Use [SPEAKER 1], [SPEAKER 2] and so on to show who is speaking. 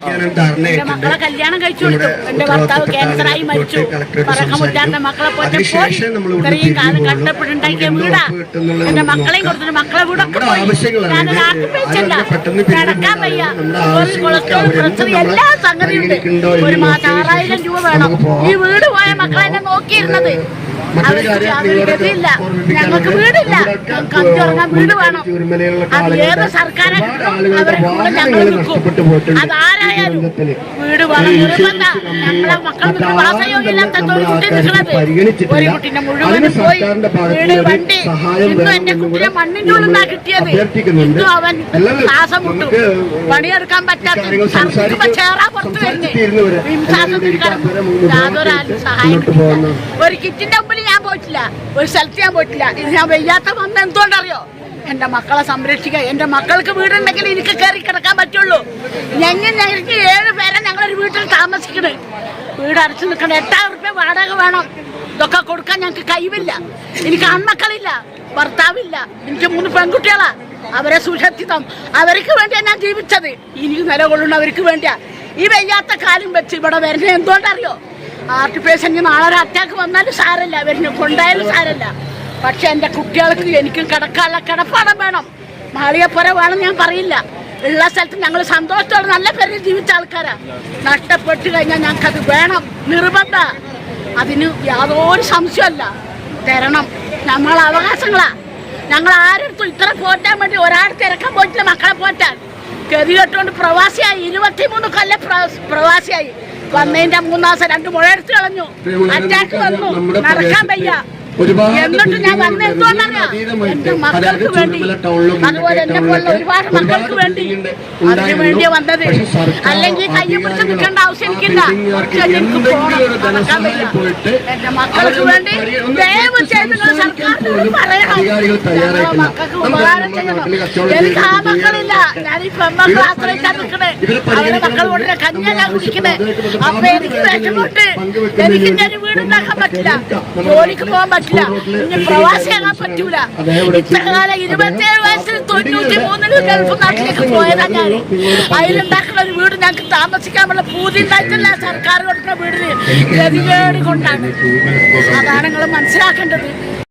[SPEAKER 1] മക്കളെ കല്യാണം കഴിച്ചു കൊടുത്തു. എന്റെ ഭർത്താവ് ക്യാൻസറായി മരിച്ചു. മക്കളെ പോയിട്ട് പോയി ഇത്രയും കാലം കഷ്ടപ്പെട്ടുണ്ടാക്കിയ വീടാ എന്റെ മക്കളെയും കൊടുത്തിട്ട് മക്കളെ വീടൊക്കെ പോയി? ഞാനൊരു ആർട്ടിഫിഷ്യല്ല കിടക്കാൻ വയ്യ. ഒരു കൊളസ്ട്രോൾ പ്രഷർ എല്ലാ സംഗതിയും ഉണ്ട് ഒരു മാസം ആറായിരം രൂപ വേണം. ഈ വീട് പോയ മക്കളെ എന്നെ നോക്കിയിരുന്നത്. അവർക്ക് യാതൊരു ഞങ്ങൾക്ക് വീടില്ല. വീട് വേണം. അത് ഏത് സർക്കാരാണ് അവരെ കൂടെ ഞങ്ങൾ നിൽക്കും. അതാരായാലും വീട് വേണം നിർബന്ധ ഞങ്ങളെ മക്കൾക്ക് വാസയോഗ്യമില്ലാത്ത ഒരു കുട്ടി നിൽക്കുന്നത് ഒരു കുട്ടീനെ മുഴുവൻ പോയി വീട് വണ്ടി ഇന്നും എന്റെ കുട്ടിയെ മണ്ണിന്റെ ഉള്ളിൽ നിന്നാ കിട്ടിയത്. ഇന്നും അവൻ ശ്വാസം മുട്ടു. പണിയെടുക്കാൻ പറ്റാത്ത സർക്കിപ്പോ ചേറാ പുറത്ത് വരുന്നത് വിംസാസത്തിൽ കിടന്നു യാതൊരു ആരും സഹായം കിട്ടിയില്ല. ഒരു കിറ്റിന്റെ മുമ്പിൽ ഞാൻ പോയിട്ടില്ല. ഒരു സ്ഥലത്ത് ഞാൻ പോയിട്ടില്ല. ഇത് ഞാൻ വയ്യാത്ത വന്ന എന്തുകൊണ്ടറിയോ? എന്റെ മക്കളെ സംരക്ഷിക്കുക എന്റെ മക്കൾക്ക് വീടുണ്ടെങ്കിൽ എനിക്ക് കയറി കിടക്കാൻ പറ്റുള്ളൂ. താമസിക്കണേ. വീട് അടച്ചു നിൽക്കണം. എട്ടായിരം റുപ്യ വാടക വേണം. ഇതൊക്കെ കൊടുക്കാൻ ഞങ്ങൾക്ക് കഴിവില്ല. എനിക്ക് ആൺമക്കളില്ല ഭർത്താവില്ല. എനിക്ക് മൂന്ന് പെൺകുട്ടികളാ. അവരെ സുരക്ഷിതം. അവർക്ക് വേണ്ടിയാ ഞാൻ ജീവിച്ചത്. ഇനി നിലകൊള്ളുന്നവർക്ക് വേണ്ടിയാ. ഈ വയ്യാത്ത കാലം വെച്ച് ഇവിടെ വരുന്നത് എന്തുകൊണ്ടറിയോ? ആർട്ട് പേഷ്യന്റ് നാളെ ഒരു അറ്റാക്ക് വന്നാലും സാരല്ല വരുന്ന കൊണ്ടായാലും സാരല്ല പക്ഷെ എന്റെ കുട്ടികൾക്ക് എനിക്കും കിടക്കാനുള്ള കിടപ്പാടം വേണം. മാളിയപ്പുര വേണം ഞാൻ പറയില്ല. ഉള്ള സ്ഥലത്ത് ഞങ്ങൾ സന്തോഷത്തോടെ നല്ല പേരിൽ ജീവിച്ച ആൾക്കാരാ. നഷ്ടപ്പെട്ടു കഴിഞ്ഞാൽ ഞങ്ങൾക്കത് വേണം. നിർബന്ധ. അതിന് യാതൊരു സംശയമല്ല തരണം. നമ്മൾ അവകാശങ്ങളാ. ഞങ്ങൾ ആരെടുത്തും ഇത്ര പോറ്റാൻ വേണ്ടി ഒരാൾ തിരക്കാൻ പോയിട്ടില്ല മക്കളെ പോറ്റാൻ. ഗതി കെട്ടുകൊണ്ട് പ്രവാസിയായി. ഇരുപത്തിമൂന്ന് കൊല്ലം പ്രവാസിയായി. വന്നതിന്റെ മൂന്നാം ദിവസം രണ്ട് മുഴ എടുത്ത് കളഞ്ഞു അറ്റാക്ക് വന്നു. നടക്കാൻ വയ്യ. എന്നിട്ട് ഞാൻ വന്ന എന്തുകൊണ്ടറിയാം
[SPEAKER 2] അതീതമായിട്ട്
[SPEAKER 1] എന്റെ
[SPEAKER 2] അതായത്
[SPEAKER 1] മക്കൾക്ക് വേണ്ടി.
[SPEAKER 2] ചുമതല
[SPEAKER 1] അതുപോലെ എന്നെ പോലുള്ള ഒരുപാട് മക്കൾക്ക് വേണ്ടി അതിനു വേണ്ടി വന്നത്. അല്ലെങ്കിൽ കൈ പിടിച്ച് നിൽക്കേണ്ട ആവശ്യം എനിക്കില്ല എനിക്ക് പോകണം എന്റെ മക്കൾക്ക് വേണ്ടി ദയവ് ചെയ്ത് സർക്കാരിനോട് പറയണം. മക്കൾക്ക് ഉപകാരം ചെയ്യണം. ആ മക്കളില്ല. ഞാൻ ഈ പെമ്മക്കൾ ആശ്രയിച്ചാ നിൽക്കണേ.
[SPEAKER 2] ഇവരെ
[SPEAKER 1] അവരെ മക്കൾ കൊണ്ട് ഞാൻ കുടിക്കണേ. അപ്പൊ എനിക്ക് വിഷമുണ്ട് എനിക്ക് ഒരു വീടുണ്ടാക്കാൻ പറ്റില്ല. ജോലിക്ക് പോകാൻ പറ്റില്ല. ഇനി പ്രവാസിയാകാൻ പറ്റൂല. ഇത്ര കാലം ഇരുപത്തിയേഴ് വയസ്സിൽ തൊണ്ണൂറ്റി മൂന്നിൽ ഗൾഫ് നാട്ടിലേക്ക് പോയതാ ഞാൻ അതിലുണ്ടാക്കുന്ന ഒരു വീട് ഞങ്ങൾക്ക് താമസിക്കാനുള്ള പൂതി ഉണ്ടായിട്ടില്ല. സർക്കാർ കൊടുക്കുന്ന വീടിന് ഗതികേട് കൊണ്ടാണ്. അതാണ് നിങ്ങൾ മനസ്സിലാക്കേണ്ടത്.